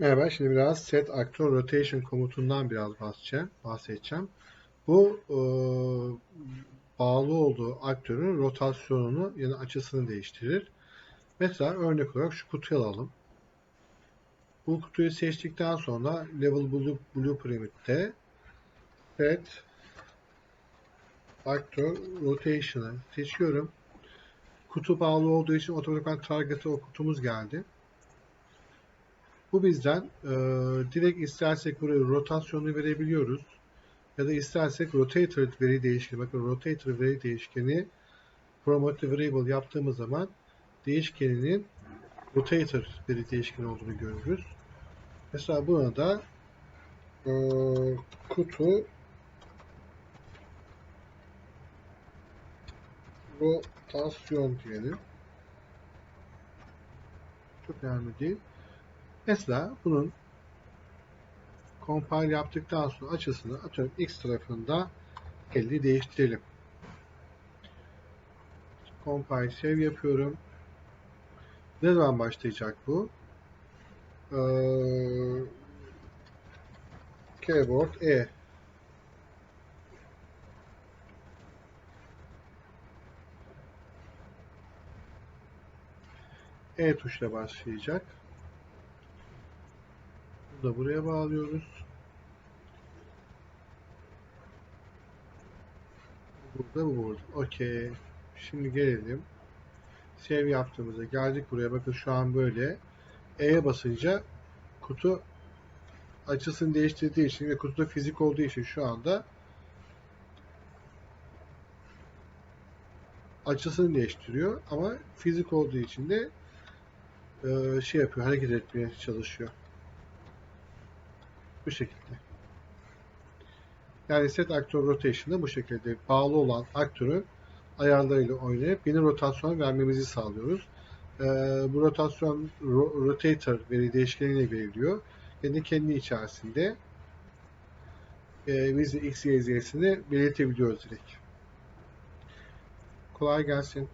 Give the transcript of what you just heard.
Merhaba, şimdi biraz set actor rotation komutundan biraz bahsedeceğim. bahsedeceğim. Bu e, bağlı olduğu aktörün rotasyonunu yani açısını değiştirir. Mesela örnek olarak şu kutuyu alalım. Bu kutuyu seçtikten sonra level blue, blueprint'te set actor rotation'ı seçiyorum. Kutu bağlı olduğu için otomatikman target'e o kutumuz geldi. Bu bizden e, direkt istersek buraya rotasyonu verebiliyoruz. Ya da istersek rotator veri değişkeni. Bakın rotator veri değişkeni promote variable yaptığımız zaman değişkeninin rotator veri değişkeni olduğunu görürüz. Mesela buna da e, kutu rotasyon diyelim. Çok önemli değil. Mesela bunun compile yaptıktan sonra açısını atıyorum x tarafında 50 değiştirelim. Compile save yapıyorum. Ne zaman başlayacak bu? Ee, keyboard E. E tuşla başlayacak. Bunu da buraya bağlıyoruz. Burada bu burada. Okey. Şimdi gelelim. Save yaptığımızda geldik buraya. Bakın şu an böyle. E'ye basınca kutu açısını değiştirdiği için ve kutuda fizik olduğu için şu anda açısını değiştiriyor ama fizik olduğu için de e, şey yapıyor, hareket etmeye çalışıyor. Bu şekilde. Yani set actor rotation'da bu şekilde bağlı olan aktörün ayarlarıyla oynayıp yeni rotasyon vermemizi sağlıyoruz. Ee, bu rotasyon ro rotator veri değişkeniyle veriliyor. Yani kendi içerisinde e, biz de x, y, z'sini belirtebiliyoruz direkt. Kolay gelsin.